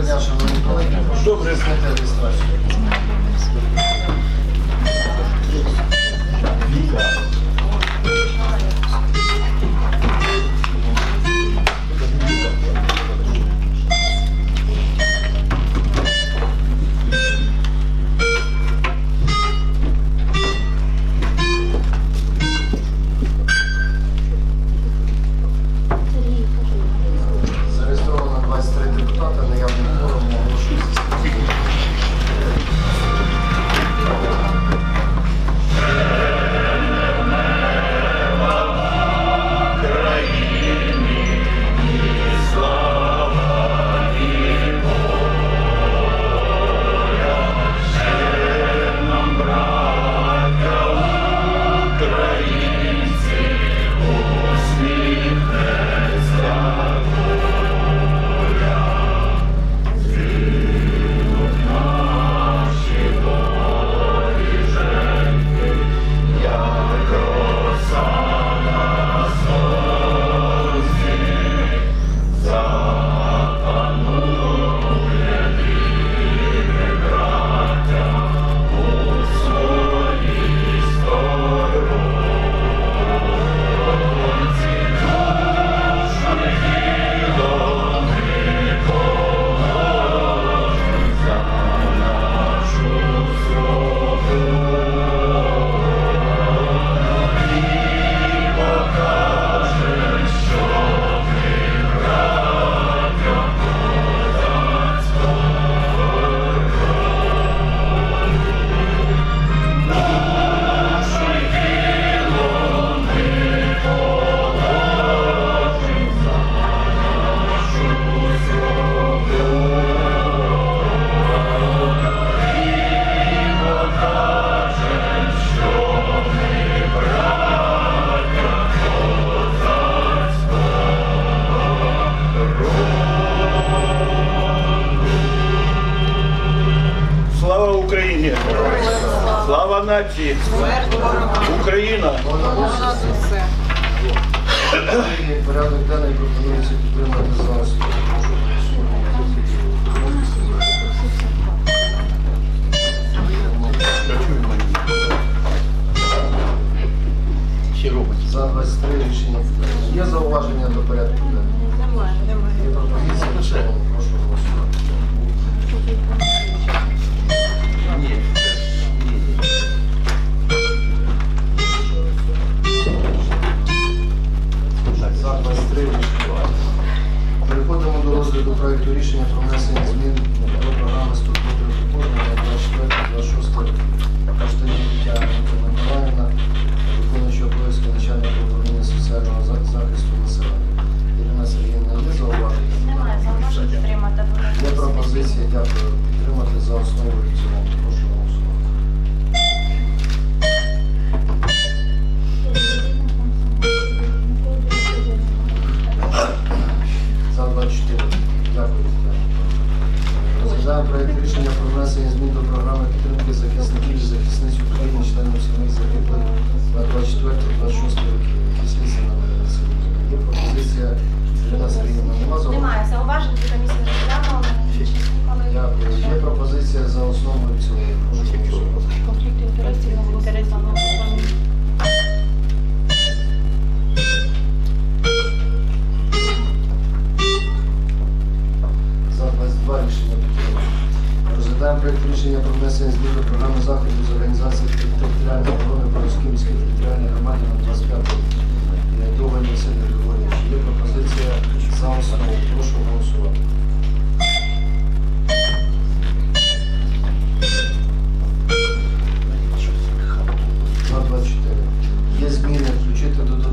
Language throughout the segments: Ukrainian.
Доброго дня, шановні колеги. Прошу Добре. реєстрацію. the rain. Нації! Україна! Порядок денний пропонується підтримати за основу. Прошу голосувати. За 23 рішення. Є зауваження до порядку денного? Є пропозиція. Прошу голосувати. За пропозиція, дякую, підтримати за основу і в цілому. Прошу голосувати. За 24. Дякую. Розглядаємо проєкт рішення про внесення змін до програми підтримки захисників і захисниць України, членів сімей загиблих на 24-26 роки. Кислиця на. Є пропозиція Ірина. Нема зауважень? Немає зауважень, до комісії. Дякую. Є пропозиція за основу і цілому. Конфлікт інтересів на інтересів За 22 рішення підтримано. Розглядаємо проєкт рішення про внесення змін до програми заходів з організації територіальної оборони Борозківської територіальної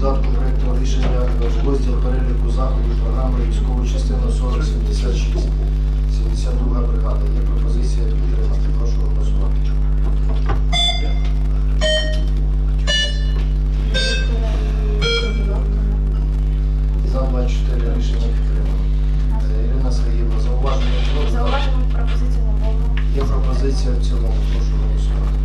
додатку проєкту рішення розділ переліку заходів програми військової частини 4076. 72 бригада. Є пропозиція підтримати. Прошу голосувати. За 24 рішення підтримано. Е, Ірина Сергіївна, зауваження про Зауважень пропозиції не. Є пропозиція в цілому. Прошу голосувати.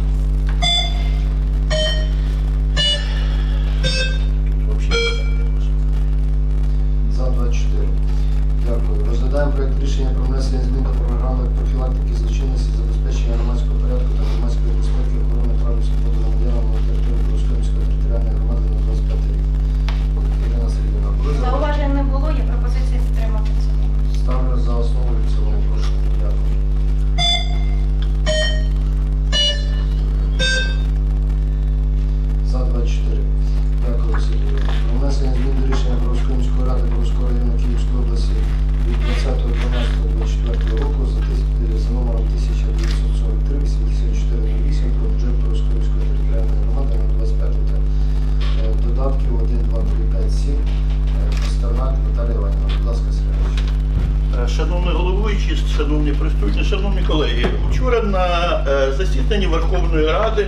Головуючий, шановні присутні, шановні колеги, вчора на е, засіданні Верховної Ради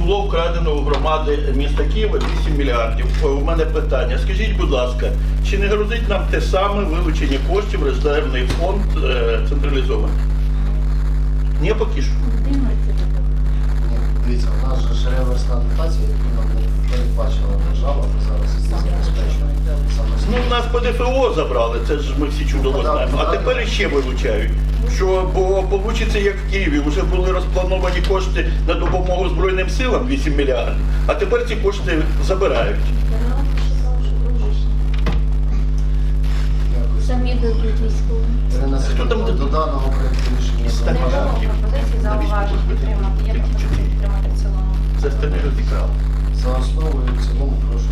було вкрадено у громади міста Києва 8 мільярдів. Е, У мене питання. Скажіть, будь ласка, чи не грозить нам те саме вилучення коштів в резервний фонд е, централізований? Ні, поки що. Реверсна дотація, яку нам передбачила держава, ми зараз забезпечуємо. Ну, нас по ДФО забрали, це ж ми всі чудово знаємо. А тепер іще вилучають. Що бо получиться як в Києві, вже були розплановані кошти на допомогу Збройним силам 8 мільярдів, а тепер ці кошти забирають. Дякую. Самі дадуть військовим. Ірина Хто там до даного проєкту рішення пропозиції, зауважень підтримати. Є пропозиція підтримати в цілому. Це стане розікрали. за основу і в цілому прошу